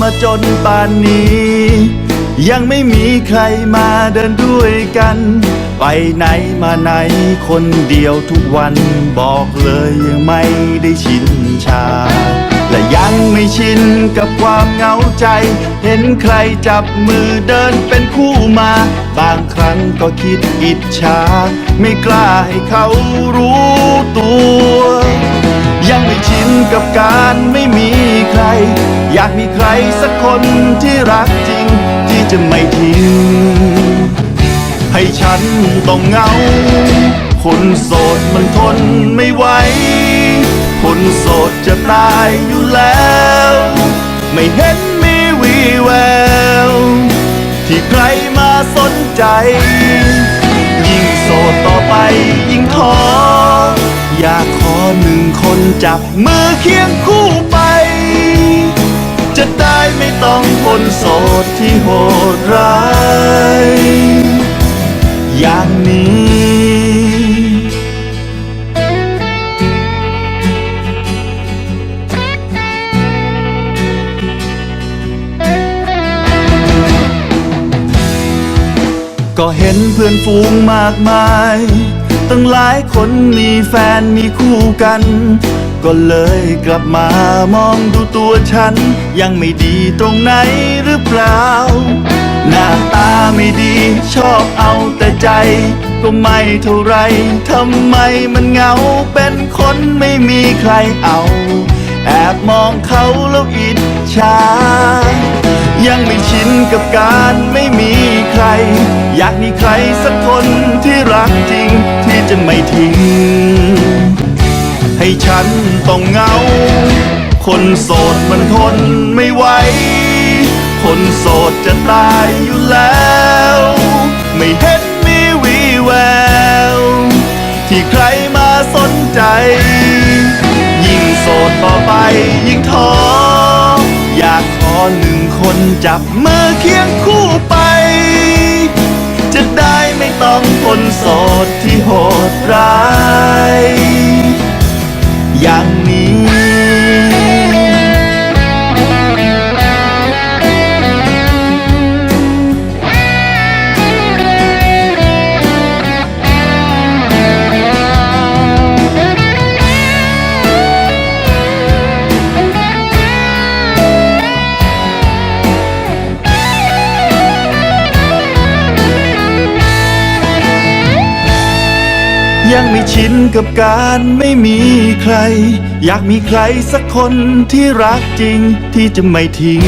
มาจนป่านนี้ ยังไม่มีใครมาเดินด้วยกัน ไปไหนมาไหนคนเดียวทุกวันบอกเลยยังไม่ได้ชินชา และยังไม่ชินกับความเหงาใจ เห็นใครจับมือเดินเป็นคู่มา บางครั้งก็คิดอิจฉาไม่กล้าให้เขารู้ตัว ยังไม่ชินกับการไม่มี อยากมีใครสักคนที่รักจริง ที่จะไม่ทิ้ง ให้ฉันต้องเหงา คนโสดมันทนไม่ไหว คนโสดจะตายอยู่แล้ว ไม่เห็นมีวีแวว ที่ใครมาสนใจ ยิ่งโสดต่อไปยิ่งท้ออยากขอหนึ่งคนจับมือเคียงคู่ไป จะได้ไม่ต้องคนโสดที่โหดร้าย อย่างนี้ก็เห็นเพื่อนฝูงมากมาย ตั้งหลายคนมีแฟนมีคู่กัน ก็เลยกลับมามองดูตัวฉัน ยังไม่ดีตรงไหนหรือเปล่า หน้าตาไม่ดีชอบเอาแต่ใจ ก็ไม่เท่าไรทำไมมันเหงาเป็นคนไม่มีใครเอา แอบมองเขาแล้วอิจฉายังไม่ชินกับการไม่มีใคร อยากมีใครสักคนที่รักจริงที่จะไม่ทิ้ง ฉันต้องเหงา คนโสดมันทนไม่ไหว คนโสดจะตายอยู่แล้ว ไม่เห็นมีวีแวว ที่ใครมาสนใจ ยิ่งโสดต่อไปยิ่งท้อ อยากขอหนึ่งคนจับมือเคียงคู่ไป จะได้ไม่ต้องคนโสดที่โหดร้าย อ ยังไม่ชินกับการไม่มีใคร อยากมีใครสักคนที่รักจริงที่จะไม่ทิ้ง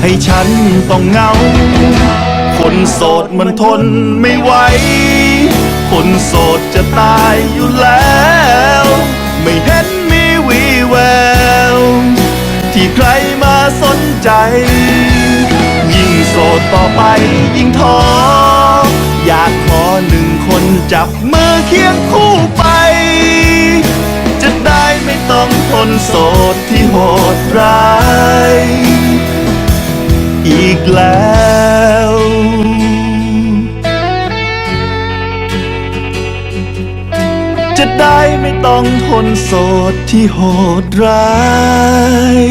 ให้ฉันต้องเหงา คนโสดมันทนไม่ไหว คนโสดจะตายอยู่แล้ว ไม่เห็นมีวีแวว ที่ใครมาสนใจ ยิ่งโสดต่อไปยิ่งท้อ อยากขอหนึ่งคนจับมือเคียงคู่ไป จะได้ไม่ต้องทนโสดที่โหดร้าย อีกแล้วจะได้ไม่ต้องทนโสดที่โหดร้าย